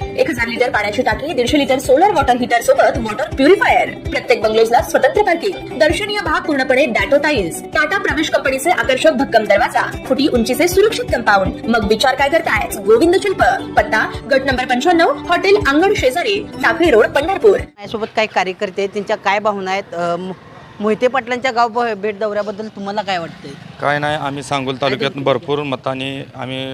एक हजार लिटर पाण्याची टाकी दीडशे लिटर सोलर वॉटर हीटर सोबत वॉटर प्युरिफायर प्रत्येक बंगलोजला स्वतंत्र पार्किंग दर्शनीय भाग पूर्णपणे डॅटो टाइल्स टाटा प्रवेश कंपनीचे आकर्षक भक्कम दरवाजा. फुटी उंचीचे सुरक्षित कंपाऊंड मग विचार काय करताय गोविंद शिल्प. पत्ता गट नंबर पंच्याण्णव हॉटेल अंगण शेजारी टाकळी रोड पंढरपूर. माझ्यासोबत काही कार्यकर्ते त्यांच्या काय भावना आहेत? मोहिते पाटलांच्या गाव भेट दौऱ्याबद्दल तुम्हाला काय वाटतंय? काय नाही आम्ही सांगोल तालुक्यात भरपूर मताने आम्ही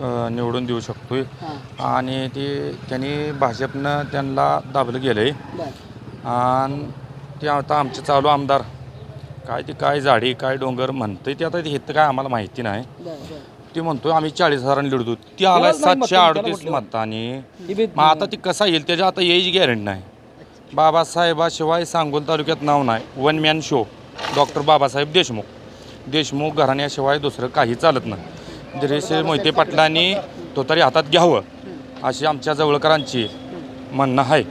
अ, निवडून देऊ शकतोय. हां. आणि ते त्यांनी भाजपनं त्यांना दाबलं गेलं आहे बरं. आणि ते आता आमचे चालू आमदार काय ते काय झाडी काय डोंगर म्हणतंय ते आता हे तर काय आम्हाला माहिती नाही. बरं बरं. ते म्हणतोय आम्ही चाळीस हजारांनी लिडतो ती आला सातशे अडतीस मताने. मग आता ती कसा येईल त्याच्या आता यायची गॅरंटी नाही. बाबासाहेबाशिवाय सांगोल तालुक्यात नाव नाही. One man show doctor Babasaheb Deshmukh. Deshmukh घराण्याशिवाय दुसरं काही चालत नाही. दिरेशे मोहिते पाटलांनी तो तरी हातात घ्यावं अशी आमच्या जवळकरांची म्हणणं आहे.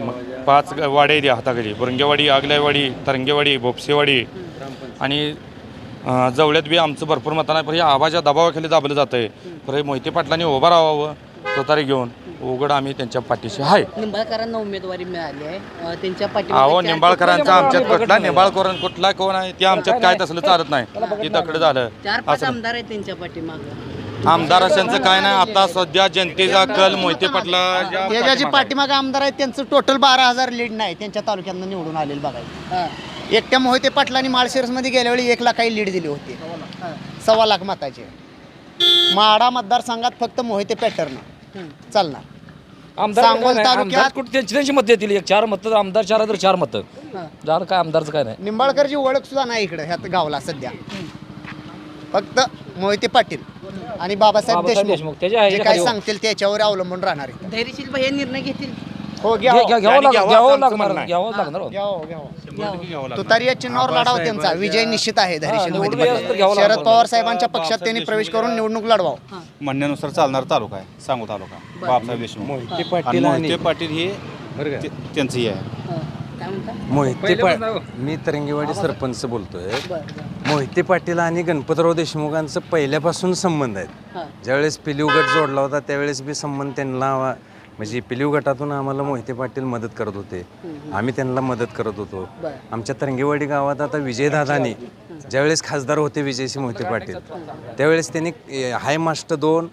मग पाच ग- वाडे द्या हाताखाली. बुरंगेवाडी आगल्यावाडी तरंगेवाडी भोपसेवाडी आणि जवळ्यात बी आमचं भरपूर मताना पण हे आवाजा दबावाखाली दाबलं जातं आहे पर हे मोहिते पाटलांनी उभं राहावं. तुतारी घेऊन उघड आम्ही त्यांच्या पाठीशी आहे. निंबाळकरांना उमेदवारी मिळाली आहे. त्यांच्या अहो पाठीमागे निंबाळकरांचा आमच्यात कुठला? निंबाळकर कुठला कोण आहे? ते आमच्यात काय तसलं चालत नाही. ते तकडे झालं. चार पाच असं. आमदार आहेत त्यांच्या पाठीमागं. आमदार अशांचं काय नाही. आता सध्या जनतेचा कल मोहिते पाटला त्याच्या जे पाठीमागे आमदार आहेत त्यांचं टोटल बारा हजार लीड नाही. त्यांच्या तालुक्यातनं निवडून आलेलं बघायला हां. एकट्या मोहिते पाटलांनी माळशिरसमध्ये गेल्या वेळी एक लाखाही लीड दिली होती. हां सव्वा लाख मताचे. माडा मतदारसंघात फक्त मोहिते पॅटर्न. हं. चालणार. आमदार सांगोल तालुक्यात- आमदार कुठे त्यांची त्यांची मत देतील एक चार मत आमदार चार तर चार मत. हां. झालं काय आमदारचं काय नाही. निंबाळकरची ओळख सुद्धा नाही इकडे ह्यात गावला सध्या. फक्त मोहिते पाटील आणि बाबासाहेब बाबासाहेब देशमुख. देशमुख, त्याच्या ह्याच्या काय खाली. सांगतील त्याच्यावर अवलंबून राहणार आहे धैर्यशील भाई हे निर्णय घेतील. हो घ्या- घ्या- घ्यावं घ्यावं लागणार घ्यावं आमचं लागणार म्हणणं आहे. घ्यावं लागणार हो. तुतारी या चिन्हावर लढाव त्यांचा. विजय निश्चित आहे धैर्यशील हा, मोहिते निवडून यायचं तर घ्यावं पाटील. शरद. पवार साहेबांच्या पक्षात त्यांनी प्रवेश करून निवडणूक लढवावं. म्हणण्यानुसार चालणारा तालुका आहे सांगू तालुका. बाबासाहेब देशमुख. आणि मोहिते पाटील हे ते- त्यांचं हे आहे. हां. काय म्हणता? मोहिते पा मी तरंगेवाडी सरपंच बोलतोय. बरं बरं. मोहिते पाटील आणि गणपतराव देशमुखांचं पहिल्यापासून संबंध आहेत. हां. ज्यावेळेस पिलीव गट जोडला होता त्यावेळेस बी संबंध त्यांना म्हणजे पिलीव गटातून आम्हाला मोहिते पाटील मदत करत होते. आम्ही त्यांना मदत करत होतो. आमच्या तरंगेवाडी गावात आता विजयदादानी ज्यावेळेस खासदार होते विजयसिंह मोहिते पाटील त्यावेळेस त्यांनी हाय मास्ट दोन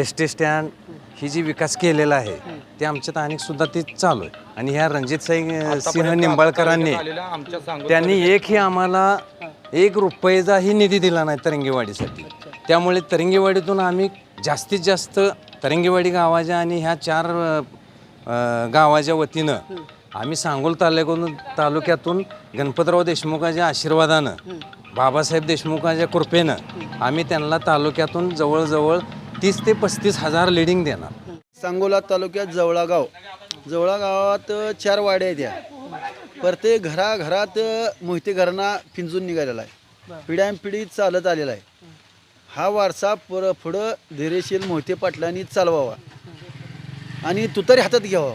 एस टी स्टँड ही जी विकास केलेला आहे ते आमच्यात अनेक सुद्धा ते चालू आहे. आणि ह्या रणजित सिंह निंबाळकरांनी त्यांनी एकही आम्हाला एक रुपयेचाही निधी दिला नाही तरंगेवाडीसाठी. त्यामुळे तरंगेवाडीतून आम्ही जास्तीत जास्त तरंगेवाडी गावाच्या आणि ह्या चार अ, गावाच्या वतीनं आम्ही सांगोल तालुक्यातून तालुक्यातून गणपतराव देशमुखाच्या आशीर्वादानं बाबासाहेब देशमुखाच्या कृपेनं आम्ही त्यांना तालुक्यातून जवळजवळ तीस ते पस्तीस हजार लिडिंग देणार. सांगोला तालुक्यात जवळा गाव जवळा गावात चार वाड्या आहेत या. प्रत्येक घराघरात मोहिते घरांना पिंजून निघालेला आहे. पिढ्यानपिढी चालत आलेला आहे. हा वारसा पर पुढं धैर्यशील मोहिते पाटलांनी चालवावा. आणि तुतारी हातात घ्यावा.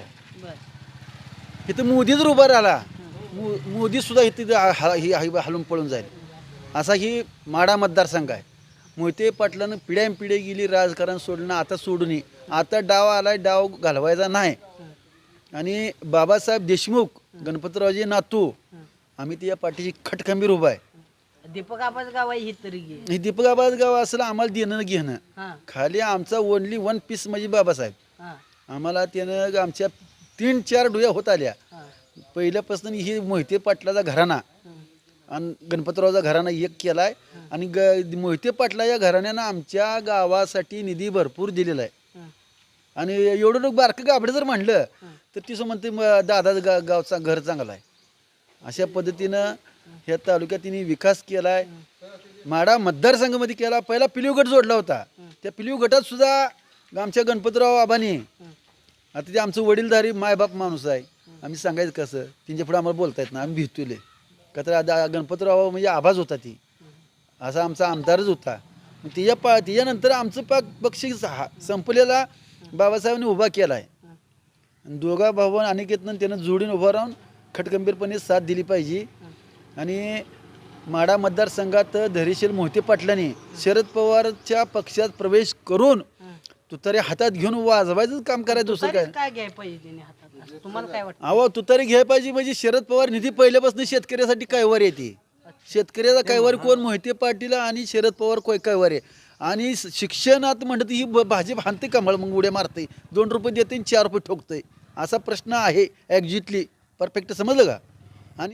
इथं मोदी जर उभा राहिला. मो मोदीसुद्धा इथं हा ही हलून पळून जाईल. असा ही माडा मतदारसंघ आहे. मोहिते पाटलानं पिढ्यान पिढी गेली राजकारण सोडणं आता सोडू नये आता डाव आलाय डाव घालवायचा नाही. आणि बाबासाहेब देशमुख गणपतरावजी नातू आम्ही त्या पाठीशी खटखंबीर उभा आहे. दीपक आबाच गाव आहे ही तरी घे. हे गाव असलं आम्हाला देणं घेणं. हां. खाली आमचा ओनली वन पीस म्हणजे बाबासाहेब. हां. आम्हाला त्यानं आमच्या तीन चार डोळ्या होत आल्या. हां. पहिल्यापासून ही मोहिते पाटलाचा घराणा आणि गणपतरावचा घराणा एक केलाय. आणि ग मोहिते पाटला या घराण्यानं आमच्या गावासाठी निधी भरपूर दिलेला आहे. आणि एवढं लोक बारकं गाबडं जर म्हणलं तर तिचं म्हणते दादा गा गावचा घर चांगला आहे. अशा पद्धतीनं ह्या तालुक्यात तिने विकास केला आहे माडा मतदारसंघामध्ये केला. पहिला पिलीव गट जोडला होता. त्या पिलीव गटात सुद्धा आमच्या गणपतराव आबानी आता ते आमचं वडीलधारी मायबाप माणूस आहे. आम्ही सांगायचं कसं त्यांच्या पुढे आम्हाला बोलता येत ना आम्ही भितुले. का तर गणपतराव म्हणजे आभास होता ती. असा आमचा आमदारच होता. तिच्या पा तिच्यानंतर आमचं पाक बक्षीस हा संपलेला बाबासाहेबांनी उभा केला आहे आणि दोघा भाऊ अनिकेतनं त्यानं जोडीन उभा राहून खटगंभीरपणे साथ दिली पाहिजे. आणि माडा मतदारसंघात धैर्यशील मोहिते पाटलांनी शरद पवारच्या पक्षात प्रवेश करून तुतारी हातात घेऊन वाजवायचं काम करायचं दुसरं काय? काय घ्याय पाहिजे त्याने हातात? तुम्हाला काय वाटतं? अहो तुतारी घ्याय पाहिजे म्हणजे शरद पवार निधी पहिल्यापासून शेतकऱ्यासाठी कायवर येते शेतकऱ्याचा कायवार कोण? मोहिते पाटील आणि शरद पवार कोय कायवार आहे? आणि शिक्षणात म्हणत ही ब- भाजप हाणते कमळ मग उड्या मारते दोन रुपये देते आणि चार रुपये ठोकते असा प्रश्न आहे ॲक्झॅक्टली परफेक्ट समजलं का? आणि